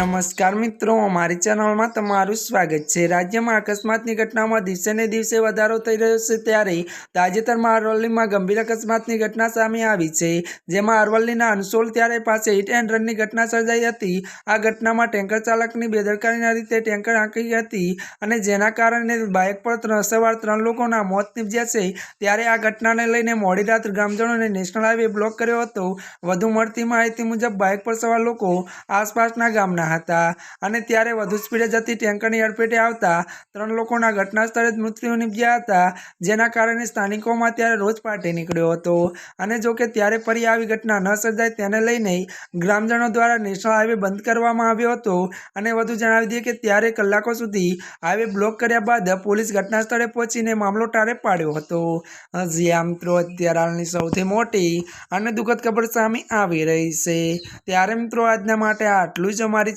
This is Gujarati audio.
નમસ્કાર મિત્રો અમારી ચેનલમાં તમારું સ્વાગત છે. રાજ્યમાં અકસ્માતની ઘટનામાં દિવસે ને દિવસે વધારો થઈ રહ્યો છે ત્યારે તાજેતરમાં અરવલ્લીમાં ગંભીર અકસ્માતની ઘટના સામે આવી છે. જેમાં અરવલ્લીના અનસોલ ત્યારે પાસે હિટ એન્ડ રનની ઘટના સર્જાઈ હતી. આ ઘટનામાં ટેન્કર ચાલકની બેદરકારીના રીતે ટેન્કર આંકી હતી અને જેના કારણે બાઇક પર સવાર ત્રણ લોકોના મોત નીપજ્યા છે. ત્યારે આ ઘટનાને લઈને મોડી રાત ગ્રામજનોને નેશનલ હાઈવે બ્લોક કર્યો હતો. વધુ મળતી માહિતી મુજબ બાઇક પર સવાર લોકો આસપાસના ગામના હતા અને ત્યારે વધુ સ્પીડે જતી ટેન્કરની અડફેટે આવતા ત્રણ લોકોના ઘટના સ્થળે જ મૃત્યુ નીપજ્યા હતા, જેના કારણે સ્થાનિકોમાં ત્યારે રોજ પાર્ટી નીકળ્યો હતો. અને જો કે ત્યારે ફરી આવી ઘટના ન સર્જાય તેને લઈને ગ્રામજનો દ્વારા નેશનલ હાઈવે બંધ કરવામાં આવ્યો હતો. અને વધુ જણાવી દઈએ કે ત્યારે કલાકો સુધી હાઈવે બ્લોક કર્યા બાદ પોલીસ ઘટના સ્થળે પહોંચીને મામલો ટાળે પાડ્યો હતો. હજી આ મિત્રો અત્યારે હાલની સૌથી મોટી અને દુઃખદ ખબર સામે આવી રહી છે. ત્યારે મિત્રો, આજના માટે આટલું જ. અમારી